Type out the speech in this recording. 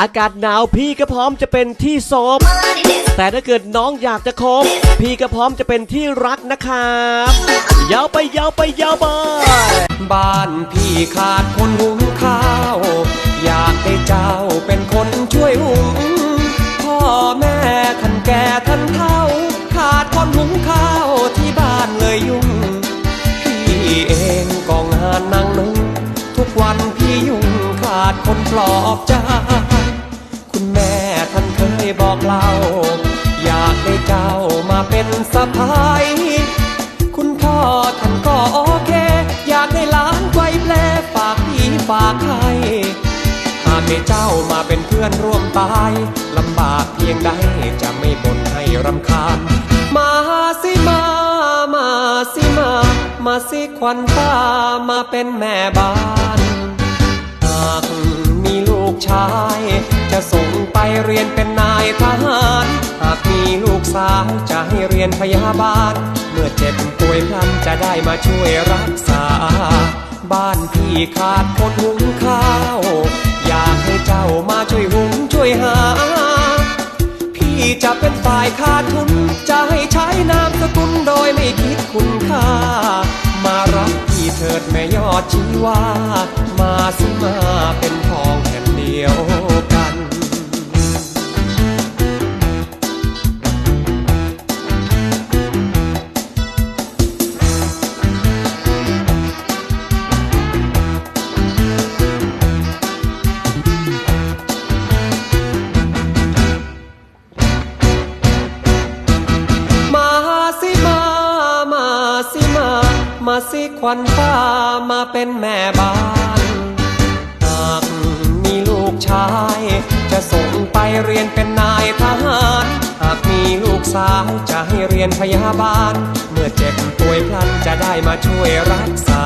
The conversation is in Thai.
อากาศหนาวพี่ก็พร้อมจะเป็นที่โซบแต่ถ้าเกิดน้องอยากจะคบพี่ก็พร้อมจะเป็นที่รักนะครับยาวไปยาวไปยาวไปบ้านพี่ขาดคนหุงข้าว อยากให้เจ้าเป็นคนช่วยหุงพ่อแม่ท่านแก่ท่านเฒ่า ขาดคนหุงข้าวที่บ้านเลยยุ่ง พี่เองก็งานนั่งนึ่งทุกวันพี่ยุ่งขาดคนปลอบใจ บอกเล่า อยากได้เจ้ามาเป็นสะพายคุณพ่อท่านก็โอเค อยากให้หลานไกวแปลฝากพี่ฝากใครหากให้เจ้ามาเป็นเพื่อนร่วมตายลำบากเพียงใดจะไม่บ่นให้รำคาญ มาสิมา มาสิมา มาสิควันตามาเป็นแม่บ้าน หากมีลูกชาย เรียนเป็นนายทหาร หากมีลูกสาวจะให้เรียนพยาบาล เมื่อเจ็บป่วยพลันจะได้มาช่วยรักษา บ้านพี่ขาดคนหุงข้าว อยากให้เจ้ามาช่วยหุงช่วยหา พี่จะเป็นฝ่ายขาดทุน จะให้ใช้นามสกุลโดยไม่คิดคุณค่า มารับพี่เถิดแม่ยอดชีวา มาสิมาเป็น มาสิควันฟ้ามาเป็นแม่บ้านหากมีลูกชาย จะส่งไปเรียนเป็นนายทหารหากมีลูกสาวจะให้เรียนพยาบาล เมื่อเจ็บป่วยพลันจะได้มาช่วยรักษา